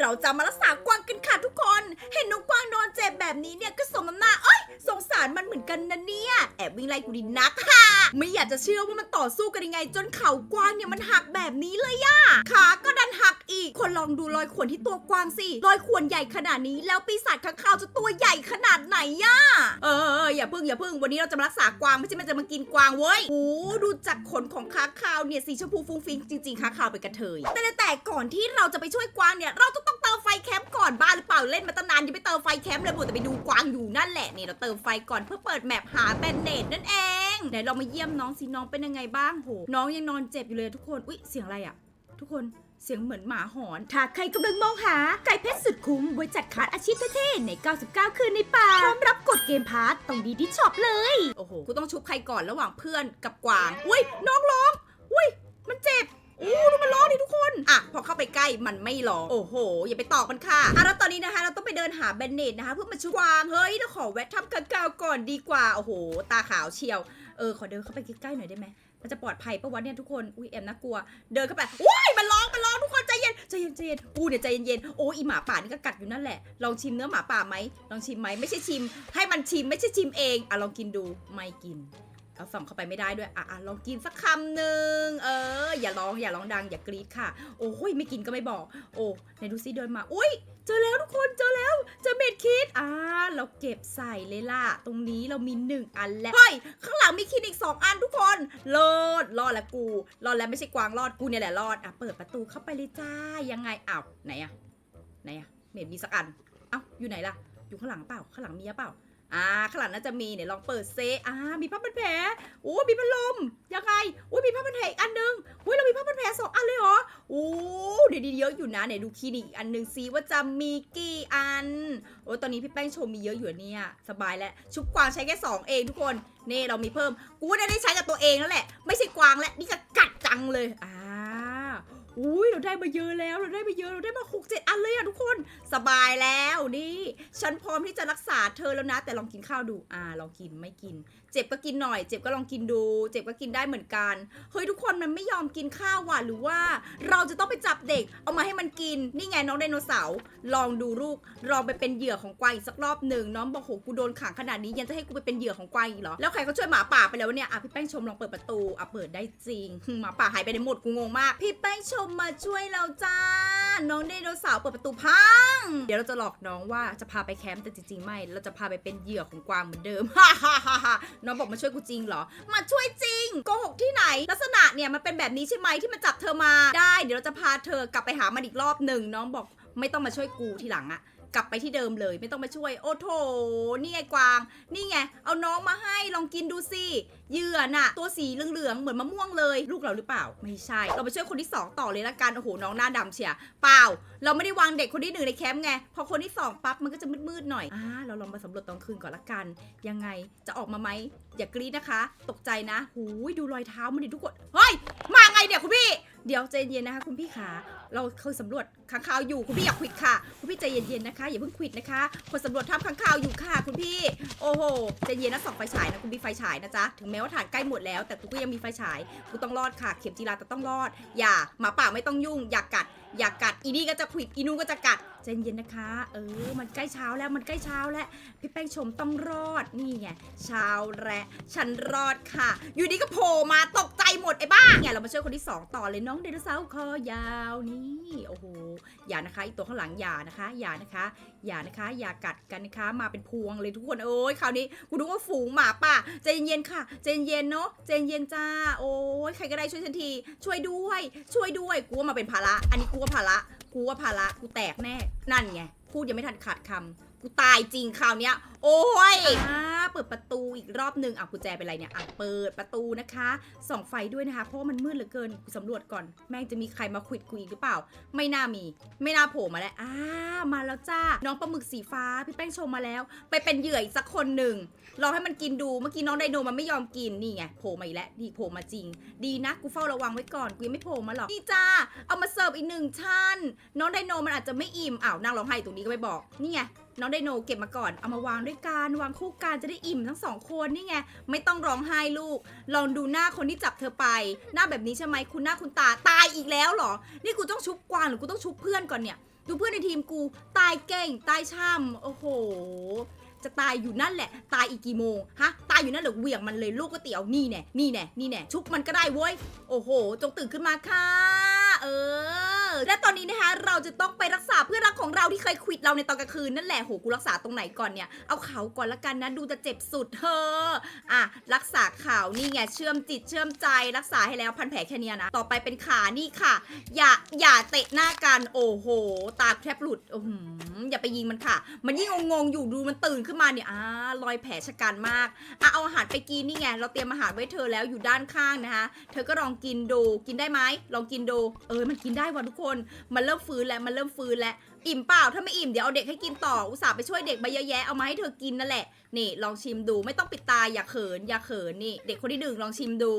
เราจะมารักษากวางกันค่ะทุกคน เห็นน้องกวางนอนเจ็บแบบนี้เนี่ยก็สมน้ำหน้าเอ้ยสงสารมันเหมือนกันนะเนี่ย แอบวิ่งไล่กูดินักค่ะ ไม่อยากจะเชื่อว่ามันต่อสู้กันยังไง จนเข่ากวางเนี่ยมันหักแบบนี้เลยอะขาก็ดันหักอีก คนลองดูรอยข่วนที่ตัวกวางสิรอยข่วนใหญ่ขนาดนี้ แล้วปีศาจข้างคาวจะตัวใหญ่ขนาดไหนอะเออ อย่าพึ่งอย่าพึ่งวันนี้เราจะมารักษากวางไม่ใช่มันจะมากินกวางเว้ยโอ้ดูจากขนของค้างคาวเนี่ยสีชมพูฟุ้งฟิ้งจริงๆค้างคาวเป็นกระเทยแต่แต่ก่อนที่เราจะไปช่วยกวางเนี่ยเราต้องต้องเติมไฟแคมป์ก่อนบ้าหรือเปล่าเล่นมาตั้งนานยังไม่เติมไฟแคมป์เลยบุแต่ไปดูกวางอยู่นั่นแหละนี่เราเติมไฟก่อนเพื่อเปิดแมปหาแบนเนตนั่นเองไหนเรามาเยี่ยมน้องสิน้องเป็นยังไงบ้างโหน้องยังนอนเจ็บอยู่เลยทุกคนอุ๊ยเสียงอะไรอะ ทุกคนเสียงเหมือนหมาหอนถ้าใครกำลังมองหา ไก่เพชรสุดคุ้มไว้จัดคาร์ดอาชีพเท่ๆใน 99 คืนในป่าพร้อมรับกดเกมพาร์ตต้องดีที่ช็อปเลย โอ้โห กูต้องชุบใครก่อนระหว่างเพื่อนกับกวาง อุ้ยน้องร้อง อุ้ย มันเจ็บอู้ดูมันร้องดิทุกคน อะ พอเข้าไปใกล้มันไม่ร้อง โอ้โห อย่าไปตอกมันค่ะอะแล้วตอนนี้นะคะ เราต้องไปเดินหาแบนเนตนะคะเพื่อมาช่วยกวาง เฮ้ยเราขอแวะทำกาวก่อนดีกว่า โอ้โห ตาขาวเชียว เออ ขอเดินเข้าไปใกล้ๆหน่อยได้ไหม มันจะปลอดภัยปะวะเนี่ยทุกคน อุ้ยแอมน่ากลัว เดินเข้าไปว้ายมันร้องมันร้องทุกคนใจเย็นใจเย็นใจเย็นอู้เดี๋ยใจเย็นๆโอ้อีหมาป่านี่ก็กัดอยู่นั่นแหละ ลองชิมเนื้อหมาป่าไหมลองชิมไหมไม่ใช่ชิม ให้มันชิมไม่ใช่ชิมเองอะลองกินดูไม่กินเอาส่องเข้าไปไม่ได้ด้วยอะอะลองกินสักคำหนึ่งเออ อย่าร้องอย่าร้องดังอย่ากรี๊ดค่ะ โอ้ยไม่กินก็ไม่บอก โอ้ไหนดูซิเดินมาอุ้ย จอแล้วทุกคนเจอแล้วเจอเม็ดคิดอ่าเราเก็บใส่เลยล่ะ ตรงนี้เรามีหนึ่งอันแล้วเฮ้ยข้างหลังมีคิดอีกสองอันทุกคนรอดรอดแล้วกูรอดแล้วไม่ใช่กวางรอดกูเนี่ยแหละรอดอะเปิดประตูเข้าไปเลยจ้ายังไงอ้าวไหนอะไหนอะเม็ดมีสักอันเอ้าอยู่ไหนล่ะอยู่ข้างหลังเปล่าข้างหลังมีเปล่า อ่าข้างหลังน่าจะมีเนี่ยลองเปิดเซอ่ามีผ้าพันแผลโอ้มีพัดลมยังไงโอ้ยมีผ้าพันแผลอีกอันนึงโอ้ยเรามีผ้าพันแผลสองอันเลยเหรอโอ้เดี๋ยวดีเยอะอยู่นะไหนดูคลินิกอีกอันหนึ่งซิว่าจะมีกี่อันโอ้ตอนนี้พี่แป้งโชว์มีเยอะอยู่เนี่ยสบายแล้วชุบกวางใช้แค่สองเองทุกคนนี่เรามีเพิ่มกูได้ใช้กับตัวเองแล้วแหละ ไม่ใช่กวางแล้วนี่ก็กัดจังเลยอ่า อุ้ยเราได้มาเยอะแล้ว เราได้มาเยอะเราได้มาหกเจ็ดอันเลยอะทุกคนสบายแล้วนี่ ฉันพร้อมที่จะรักษาเธอแล้วนะ แต่ลองกินข้าวดูอ่าลองกินไม่กิน เจ็บก็กินหน่อย เจ็บก็ลองกินดู เจ็บก็กินได้เหมือนกันเฮ้ยทุกคนมันไม่ยอมกินข้าวว่ะหรือว่า เราจะต้องไปจับเด็ก เอามาให้มันกินนี่ไงน้องไดโนเสาร์ลองดูลูกลองไปเป็นเหยื่อของกวางอีกสักรอบหนึ่งน้องบอกโหกูโดนขังขนาดนี้ยังจะให้กูไปเป็นเหยื่อของกวางอีกเหรอแล้วใครเขาช่วยหมาป่าไปแล้วเนี่ยอะพี่แป้งชมลองเปิดประตูอะเปิดได้จริงหมาป่าหายไปในหมดกูงงมากพี่แป้งชมมาช่วยเราจ้า น้องไดโนเสาร์เปิดประตูพัง เดี๋ยวเราจะหลอกน้องว่าจะพาไปแคมป์แต่จริงๆไม่ เราจะพาไปเป็นเหยื่อของกวางเหมือนเดิมฮ่าฮ่าฮ่าน้องบอกมาช่วยกูจริงเหรอ มาช่วยจริงโกหกที่ไหน ลักษณะเนี่ยมันเป็นแบบนี้ใช่ไหมที่มันจับเธอมาได้ เดี๋ยวเราจะพาเธอกลับไปหามันอีกรอบหนึ่งน้องบอกไม่ต้องมาช่วยกูทีหลังอะ กลับไปที่เดิมเลย ไม่ต้องมาช่วย โอ้โถนี่ไงกวาง นี่ไง เอาน้องมาให้ลองกินดูสิเหยื่อน่ะ ตัวสีเหลืองๆเหมือนมะม่วงเลย ลูกเราหรือเปล่า ไม่ใช่ เราไปช่วยคนที่สองต่อเลยละกัน โอ้โห น้องหน้าดำเชียเปล่า เราไม่ได้วางเด็กคนที่หนึ่งในแคมป์ไง พอคนที่สองปั๊บ มันก็จะมืดๆหน่อย อ่า เราลองมาสำรวจตอนคืนก่อนละกัน ยังไง จะออกมาไหม อย่ากรี๊ดนะคะ ตกใจนะ หูยดูรอยเท้ามันดิทุกคน เฮ้ย มาไงเนี่ยคุณพี่ เดี๋ยวใจเย็นนะคะคุณพี่ขาเราเคยสำรวจข้างคาวอยู่คุณพี่อย่าควิดค่ะ คุณพี่ใจเย็นๆนะคะอย่าเพิ่งขวิดนะคะ คนสำรวจถ้ำค้างคาวอยู่ค่ะ คุณพี่ โอ้โหใจเย็นนะส่องไฟฉายนะคุณพี่ไฟฉายนะจ๊ะถึงแม้ว่าฐานใกล้หมดแล้วแต่กูก็ยังมีไฟฉายกูต้องรอดค่ะ เข็มจีราแต่ต้องรอด อย่าหมาป่าไม่ต้องยุ่งอย่ากัด อย่ากกัดอีนี่ก็จะควิดอีนู่นก็จะกัดใจเย็นนะคะ เออ มันใกล้เช้าแล้วมันใกล้เช้าแล้วพี่แป้งชมต้องรอดนี่ไงเช้าและฉันรอดค่ะ อยู่ดีก็โผล่มาตกใจหมดไอ้บ้าเนี่ยเรามาช่วยคนที่สองต่อเลยน้องไดโนเสาร์คอยาวนี่โอ้โหอย่านะคะอีกตัวข้างหลังอย่านะคะอย่านะคะอย่านะคะ อย่ากัดกันนะคะ มาเป็นพวงเลยทุกคนโอ้ยคราวนี้กูดูว่าฝูงหมาป่าใจเย็นๆค่ะใจเย็นเนาะใจเย็นจ้าโอ้ยใครก็ได้ช่วยฉันทีช่วยด้วย ช่วยด้วยกูว่ามาเป็นภาระอันนี้กูว่าภาระกูว่าภาระกูแตกแน่ นั่นไง พูดยังไม่ทันขาดคำกูตายจริงคราวเนี้ย โอ้ย อ่า เปิดประตูอีกรอบหนึ่งอะกุญแจเป็นไรเนี่ยอะเปิดประตูนะคะส่องไฟด้วยนะคะ เพราะว่ามันมืดเหลือเกินกูสำรวจก่อน แม่งจะมีใครมาควิดกูอีกหรือเปล่า ไม่น่ามี ไม่น่าโผล่มาแล้วอ่ามาแล้วจ้า น้องปลาหมึกสีฟ้าพี่แป้งชมมาแล้ว ไปเป็นเหยื่ออีกสักคนหนึ่งรอให้มันกินดูเมื่อกี้น้องไดโนมันไม่ยอมกินนี่ไงโผล่มาอีกแล้วดีโผล่มาจริง ดีนะกูเฝ้าระวังไว้ก่อนกูยังไม่โผล่มาหรอกนี่จ้าเอามาเสิร์ฟอีกหนึ่งชั้นน้องไดโนมันอาจจะไม่อิ่มอ้าวนั่งร้องไห้ตรงนี้ก็ไม่บอกนี่ไงน้องไดโนเก็บมาก่อนเอามาวางด้วยกันวางคู่กันจะได้อิ่มทั้งสองคนนี่ไงไม่ต้องร้องไห้ลูก ลองดูหน้าคนที่จับเธอไป หน้าแบบนี้ใช่ไหมคุณหน้าคุณตาตายอีกแล้วเหรอ นี่กูต้องชุบกวางหรือกูต้องชุบเพื่อนก่อนเนี่ย ดูเพื่อนในทีมกูตายเก่งตายช่ำโอ้โห จะตายอยู่นั่นแหละ ตายอีกกี่โมงฮะตายอยู่นั่นเหรือเหวี่ยงมันเลยลูกก๋วยเตี๋ยวนี่แน่นี่แน่นี่แน่ชุบมันก็ได้เว้ยโอ้โห จงตื่นขึ้นมาค่ะ เออ และตอนนี้ จะต้องไปรักษาเพื่อนรักของเราที่เคยควิดเราในตอนกลางคืนนั่นแหละโหกูรักษาตรงไหนก่อนเนี่ย เอาเขาก่อนละกันนะดูจะเจ็บสุดเธออะรักษาข่าวนี่ไงเชื่อมจิตเชื่อมใจรักษาให้แล้วพันแผลแค่นี้นะ ต่อไปเป็นขานี่ค่ะ อย่าอย่าเตะหน้ากันโอ้โห ตาแทบหลุดอ้โหอย่าไปยิงมันค่ะ มันยิ่งงงอยู่ดูมันตื่นขึ้นมาเนี่ยอ่ารอยแผลชะกันมากอะเอาอาหารไปกินนี่ไงเราเตรียมอาหารไว้เธอแล้วอยู่ด้านข้างนะคะ เธอก็ลองกินดูกินได้ไหมลองกินดูเออมันกินได้ว่ะทุกคน มันเริ่มฟื้นแล้วมันเริ่มฟื้นแล้ว อิ่มเปล่าถ้าไม่อิ่มเดี๋ยวเอาเด็กให้กินต่ออุตส่าห์ไปช่วยเด็กมาเยอะแยะเอามาให้เธอกินนั่นแหละนี่ลองชิมดูไม่ต้องปิดตาอย่าเขินอย่าเขินนี่ เด็กคนที่หนึ่งลองชิมดู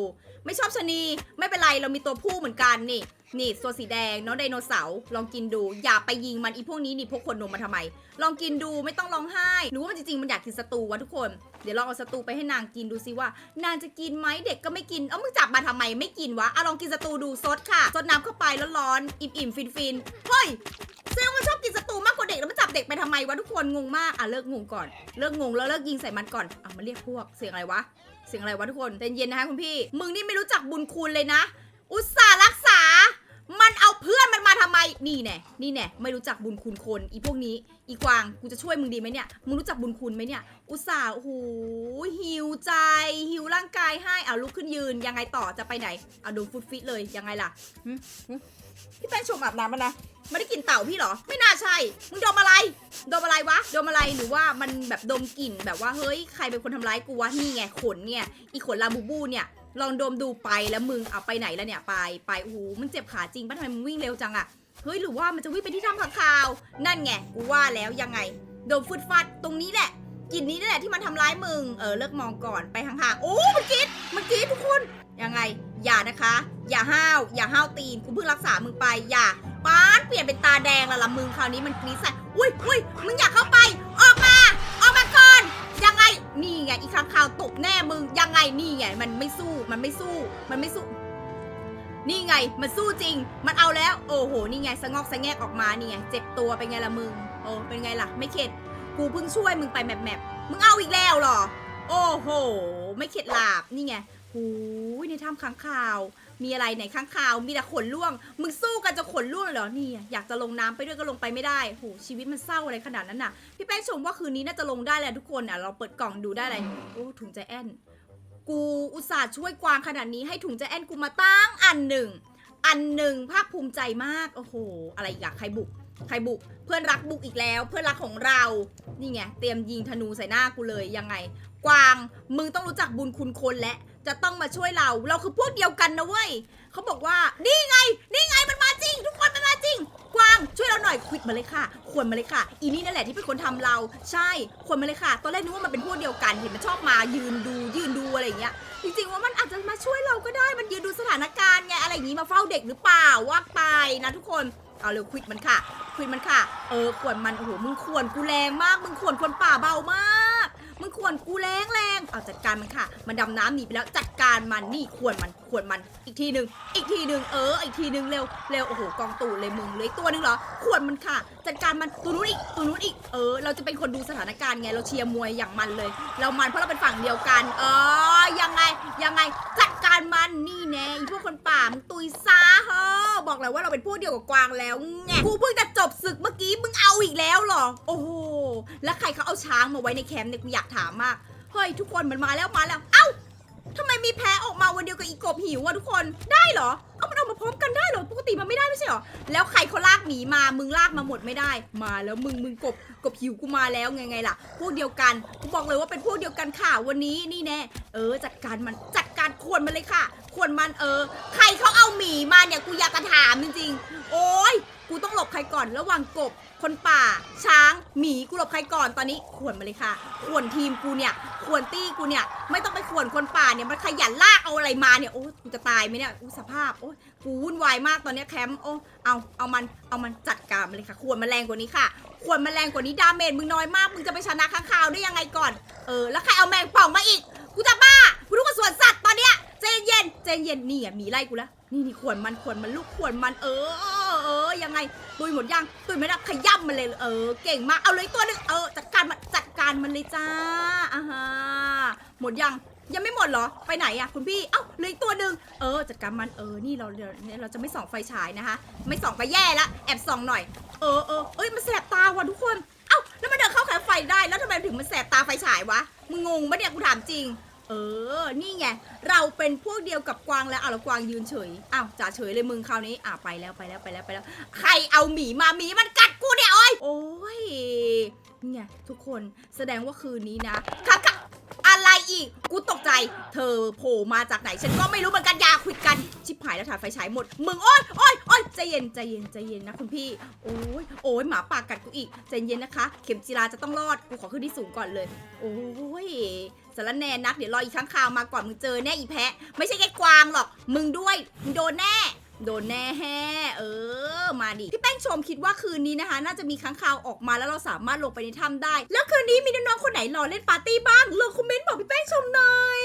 ไม่ชอบชะนีไม่เป็นไรเรามีตัวผู้เหมือนกันนี่ นี่ตัวสีแดงน้องไดโนเสาร์ลองกินดู อย่าไปยิงมันอีพวกนี้นี่พวกคนนมมาทำไม ลองกินดูไม่ต้องร้องไห้หรือว่ามันจริงๆมันอยากกินสตูวะทุกคนเดี๋ยวลองเอาสตูไปให้นางกินดูซิว่า นางจะกินไหมเด็กก็ไม่กินเอ้ามึงจับมาทำไมไม่กินวะเอะลองกินสตูดูซดค่ะซดน้ำเข้าไปแล้วร้อนๆอิ่มๆฟินๆเฮ้ย เซลมันชอบกินสตูมากกว่าเด็กแล้วมันจับเด็กไปทำไมวะทุกคนงงมากอะเลิกงงก่อนเลิกงงแล้วเลิกยิงใส่มันก่อนอะมาเรียกพวกเสียงอะไรวะเสียงอะไรวะทุกคนใจเย็นนะคะคุณพี่ มึงนี่ไม่รู้จักบุญคุณเลยนะ อุตส่าห์รักษา มันเอาเพื่อนมันมาทำไมนี่แน่นี่แน่ไม่รู้จักบุญคุณคนอีพวกนี้ อีกวางกูจะช่วยมึงดีไหมเนี่ยมึงรู้จักบุญคุณไหมเนี่ย อุตส่าห์โอ้โหหิวใจหิวร่างกายให้เอาลุกขึ้นยืนยังไงต่อจะไปไหนเอาดูฟุตฟิตเลยยังไงล่ะหึหึ พี่แป้งชมอาบน้ำมันนะไม่ได้กลินเต่าพี่เหรอ ไม่น่าใช่ มึงดมอะไร ดมอะไรวะ ดมอะไรหรือว่ามันแบบดมกลิ่นแบบว่าเฮ้ยใครเป็นคนทำร้ายกูวะนี่ไงขนเนี่ย อีขนลาบูบูเนี่ย ลองดมดูไปแล้วมึงเอาไปไหนแล้วเนี่ยไปไปโอ้โหมันเจ็บขาจริงปะทำไมมึงวิ่งเร็วจังอะเฮ้ยหรือว่ามันจะวิ่งไปที่ถ้ำขังคาว นั่นไงกูว่าแล้วยังไง ดมฟุดฟัดตรงนี้แหละ กลิ่นนี้นี่แหละที่มันทำร้ายมึง เออเลิกมองก่อนไปห่างๆ โอ้มันกรีดมันกรีดทุกคน ยังไง อย่านะคะ อย่าห้าว อย่าห้าวตีน กูเพิ่งรักษามึงไป อย่าป้านเปลี่ยนเป็นตาแดงและละมึงคราวนี้มันกรีดใส่ อุ้ยอุ้ยมึงอยากเข้าไป ออกมา ออกมาก่อน ยังไง นี่ไง อีกครั้งข่าวตกแน่มึง ยังไง นี่ไง มันไม่สู้ มันไม่สู้ มันไม่สู้ นี่ไง มันสู้จริง มันเอาแล้ว โอ้โห นี่ไงสะงอกสะแงกออกมา นี่ไง เจ็บตัวเป็นไงล่ะมึง โอ้ เป็นไงล่ะ ไม่เข็ด กูเพิ่งช่วยมึงไปแมปแมปมึงเอาอีกแล้วเหรอ โอ้โห ไม่เข็ดหลาบ นี่ไงหูยในถ้ำค้างคาว มีอะไรไหนค้างคาว มีแต่ขนล่วง มึงสู้กันจะขนล่วงเหรอ นี่อยากจะลงน้ำไปด้วยก็ลงไปไม่ได้โหชีวิตมันเศร้าอะไรขนาดนั้นน่ะ พี่แป้งชมว่าคืนนี้น่าจะลงได้แหละทุกคนอะ เราเปิดกล่องดูได้เลยโอ้ถุงใจแอนกูอุตส่าห์ช่วยกวางขนาดนี้ให้ถุงใจแอนกูมาตั้งอันหนึ่ง อันหนึ่งภาคภูมิใจมาก โอ้โห อะไรอีกใครบุก ใครบุก เพื่อนรักบุกอีกแล้ว เพื่อนรักของเรา นี่ไง เตรียมยิงธนูใส่หน้ากูเลยยังไง กวาง มึงต้องรู้จักบุญคุณคนและ จะต้องมาช่วยเรา เราคือพวกเดียวกันนะเว้ย เขาบอกว่า นี่ไง นี่ไงมันมาจริง ทุกคนมันมาจริง กวางช่วยเราหน่อยควิดมาเลยค่ะควรมาเลยค่ะ อีนี่นั่นแหละที่เป็นคนทำเรา ใช่ควรมาเลยค่ะ ตอนแรกนึกว่ามันเป็นพวกเดียวกัน เห็นมันชอบมายืนดูยืนดูอะไรอย่างเงี้ย จริงๆว่ามันอาจจะมาช่วยเราก็ได้ มันยืนดูสถานการณ์ไงอะไรอย่างงี้มาเฝ้าเด็กหรือเปล่าว่าไปนะทุกคน เอาเร็วควิดมันค่ะควิดมันค่ะ เออขวนมัน โอ้โห มึงขวนกูแรงมาก มึงขวนคนป่าเบามาก มึงขวนกูแรงแรง เอาจัดการมันค่ะ มันดำน้ำหนีไปแล้ว จัดการมันนี่ขวนมันขวนมัน อีกทีหนึ่งอีกทีหนึ่งเออ อีกทีหนึ่งเร็ว เร็ว โอ้โห กองตูดเลยมึงเลยตัวนึงเหรอ ขวนมันค่ะ จัดการมัน ตัวนู้นอีก ตัวนู้นอีก เออ เราจะเป็นคนดูสถานการณ์ไง เราเชียร์มวยอย่างมันเลย เรามันเพราะเราเป็นฝั่งเดียวกัน เออ ยังไง ยังไงจารมันนี่แน่อีพวกคนป่ามึงตุยซาเฮ้อบอกแล้วว่าเราเป็นพวกเดียวกับกวางแล้วไงกูเพิ่งจะจบศึกเมื่อกี้มึงเอาอีกแล้วเหรอ โอ้โหแล้วใครเขาเอาช้างมาไว้ในแคมป์เนี่ยกูอยากถามมากเฮ้ยทุกคนมันมาแล้วมาแล้ว เอ้าทำไมมีแพ้ออกมาวันเดียวกับอีกบหิวอะทุกคนได้เหรอเอามันออกมาพร้อมกันได้เหรอปกติมันไม่ได้ไม่ใช่เหรอแล้วใครเขาลากหมีมามึงลากมาหมดไม่ได้ มาแล้วมึงมึงกบกบหิวกูมาแล้วไงไงล่ะ พวกเดียวกันกูบอกเลยว่าเป็นพวกเดียวกันค่ะวันนี้นี่แน่เออจัดการมันจัด การขวนมันเลยค่ะ ขวนมันเออ ใครเขาเอาหมีมาเนี่ยกูอยากจะถามจริงๆ โอ้ยกูต้องหลบใครก่อน ระหว่างกบ คนป่า ช้าง หมี กูหลบใครก่อน ตอนนี้ขวนมาเลยค่ะ ขวนทีมกูเนี่ย ขวนตี้กูเนี่ย ไม่ต้องไปขวนคนป่าเนี่ย มันขยันลากเอาอะไรมาเนี่ย โอ้กูจะตายไหมเนี่ยสภาพ โอ้ยกูวุ่นวายมากตอนเนี้ยแคมป์ โอ้เอา เอามัน เอามันจัดการมันเลยค่ะ ขวนแมลงกว่านี้ค่ะ ขวนแมลงกว่านี้ ดาเมจมึงน้อยมาก มึงจะไปชนะข้างคาวได้ยังไงก่อน เออ แล้วใครเอาแมงป่องมาอีกกูจะบ้ากูรู้ว่าสวนสัตว์ตอน เจนเย็นนี่อะมีไล่กูแล้วนี่นี่ขวนมันขวนมันลูกขวนมันเออเออยังไงตุยหมดยังตุยไม่ได้ขย้ำมันเลยเออ เก่งมากเอาเลยตัวหนึงเออจัดการมันจัดการมันเลยจ้าอ่าฮะหมดยังยังไม่หมดเหรอ ไปไหนอะคุณพี่ เอ้าเลยตัวหนึ่งเออ จัดการมัน เออ นี่เราเราเราจะไม่ส่องไฟฉายนะคะ ไม่ส่องก็แย่ละ แอบส่องหน่อย เออเออเอ้ย มันแสบตาว่ะทุกคน เอ้า แล้วมันเดินเข้าแคมไฟได้ แล้วทำไมถึงมันแสบตาไฟฉายวะ มึงงงปะเนี่ย กูถามจริง เออ นี่ไง เราเป็นพวกเดียวกับกวางแล้วอ้าวแล้วกวางยืนเฉย อ้าวจ่าเฉยเลยมึงคราวนี้ อะไปแล้วไปแล้วไปแล้วไปแล้ว ใครเอาหมีมาหมีมันกัดกูเนี่ยโอ้ยโอ้ยนี่ไงทุกคนแสดงว่าคืนนี้นะค่ะค่ะอะไรอีก กูตกใจ เธอโผล่มาจากไหน ฉันก็ไม่รู้เหมือนกันอยาคุยกัน ชิบหายแล้วถ่านไฟฉายหมด มึงโอ้ยโอ้ย อ้ยใจเย็นใจเย็นใจเย็นนะคุณพี่ โอ้ยโอ้ยหมาปากกัดกูอีกใจเย็นนะคะ เข็มจีราจะต้องรอดกูขอขึ้นที่สูงก่อนเลย โอ้ยสารแน่นักเดี๋ยวรออีกครั้งคาวมาก่อนมึงเจอแน่อีแพะ ไม่ใช่แค่กวางหรอก มึงด้วยมึงโดนแน่โดนแน่แฮเออ มาดิ พี่แป้งชมคิดว่าคืนนี้นะคะ น่าจะมีค้างคาวออกมาแล้วเราสามารถลงไปในถ้ำได้ แล้วคืนนี้มีน้องๆคนไหนรอเล่นปาร์ตี้บ้างลงคอมเมนต์บอกพี่แป้งชมหน่อย